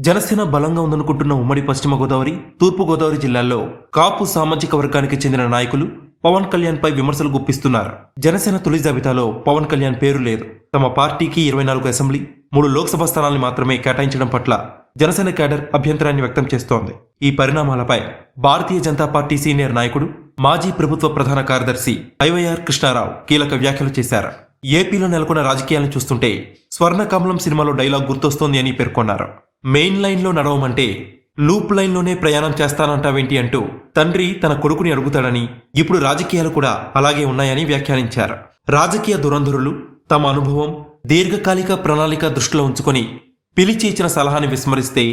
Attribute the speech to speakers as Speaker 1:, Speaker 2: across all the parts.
Speaker 1: జనసేన బలంగా ఉందనుకుంటున్న ఉమ్మడి పశ్చిమ గోదావరి తూర్పు గోదావరి జిల్లాల్లో కాపు సామాజిక వర్గానికి చెందిన నాయకులు పవన్ కళ్యాణ్ పై విమర్శలు గుప్పిస్తున్నారు. జనసేన తొలి జాబితాలో పవన్ కళ్యాణ్ పేరు లేదు. తమ పార్టీకి ఇరవై నాలుగు అసెంబ్లీ మూడు లోక్సభ స్థానాల్ని మాత్రమే కేటాయించడం పట్ల జనసేన కేడర్ అభ్యంతరాన్ని వ్యక్తం చేస్తోంది. ఈ పరిణామాలపై భారతీయ జనతా పార్టీ సీనియర్ నాయకుడు మాజీ ప్రభుత్వ ప్రధాన కార్యదర్శి ఐవైఆర్ కృష్ణారావు కీలక వ్యాఖ్యలు చేశారు. ఏపీలో నెలకొన్న రాజకీయాలను చూస్తుంటే స్వర్ణకమలం సినిమాలో డైలాగ్ గుర్తొస్తోంది అని పేర్కొన్నారు. మెయిన్ లైన్లో నడవమంటే లూప్ లైన్లోనే ప్రయాణం చేస్తానంటావేంటి అంటూ తండ్రి తన కొడుకుని అడుగుతాడని ఇప్పుడు రాజకీయాలు కూడా అలాగే ఉన్నాయని వ్యాఖ్యానించారు. రాజకీయ దురంధరులు తమ అనుభవం దీర్ఘకాలిక ప్రణాళిక దృష్టిలో ఉంచుకొని పిలిచి ఇచ్చిన సలహాని విస్మరిస్తే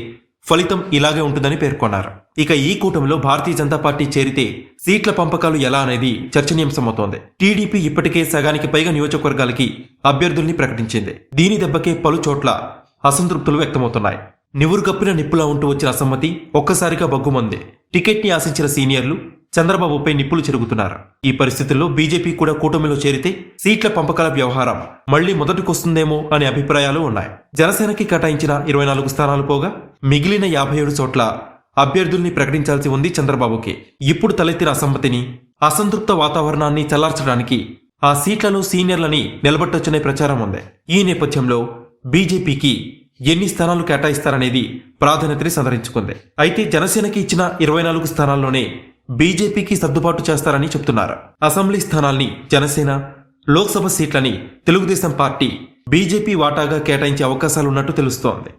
Speaker 1: ఫలితం ఇలాగే ఉంటుందని పేర్కొన్నారు. ఇక ఈ కూటమిలో భారతీయ జనతా పార్టీ చేరితే సీట్ల పంపకాలు ఎలా అనేది చర్చనీయాంశమవుతోంది. టీడీపీ ఇప్పటికే సగానికి పైగా నియోజకవర్గాలకి అభ్యర్థుల్ని ప్రకటించింది. దీని దెబ్బకే పలు చోట్ల అసంతృప్తులు వ్యక్తమవుతున్నాయి. నివురుగప్పిన నిప్పులా ఉంటూ వచ్చిన అసమ్మతి ఒక్కసారిగా బగ్గుమంది టికెట్ని ఆశించిన సీనియర్లు చంద్రబాబుపై నిప్పులు చెరుగుతున్నారు. ఈ పరిస్థితుల్లో బీజేపీ కూడా కూటమిలో చేరితే సీట్ల పంపకాల వ్యవహారం మళ్ళీ మొదటికొస్తుందేమో అనే అభిప్రాయాలు ఉన్నాయి. జనసేనకి కేటాయించిన ఇరవై నాలుగు స్థానాలు పోగా మిగిలిన యాభై ఏడు చోట్ల అభ్యర్థుల్ని ప్రకటించాల్సి ఉంది చంద్రబాబుకి. ఇప్పుడు తలెత్తిన అసమ్మతిని అసంతృప్త వాతావరణాన్ని చల్లార్చడానికి ఆ సీట్లలో సీనియర్లని నిలబట్టొచ్చనే ప్రచారం ఉంది. ఈ నేపథ్యంలో బీజేపీకి ఎన్ని స్థానాలు కేటాయిస్తారనేది ప్రాధాన్యతని సంతరించుకుంది. అయితే జనసేనకి ఇచ్చిన ఇరవై నాలుగు స్థానాల్లోనే బీజేపీకి సర్దుబాటు చేస్తారని చెప్తున్నారు. అసెంబ్లీ స్థానాల్ని జనసేన లోక్సభ సీట్లని తెలుగుదేశం పార్టీ బీజేపీ వాటాగా కేటాయించే అవకాశాలున్నట్టు తెలుస్తోంది.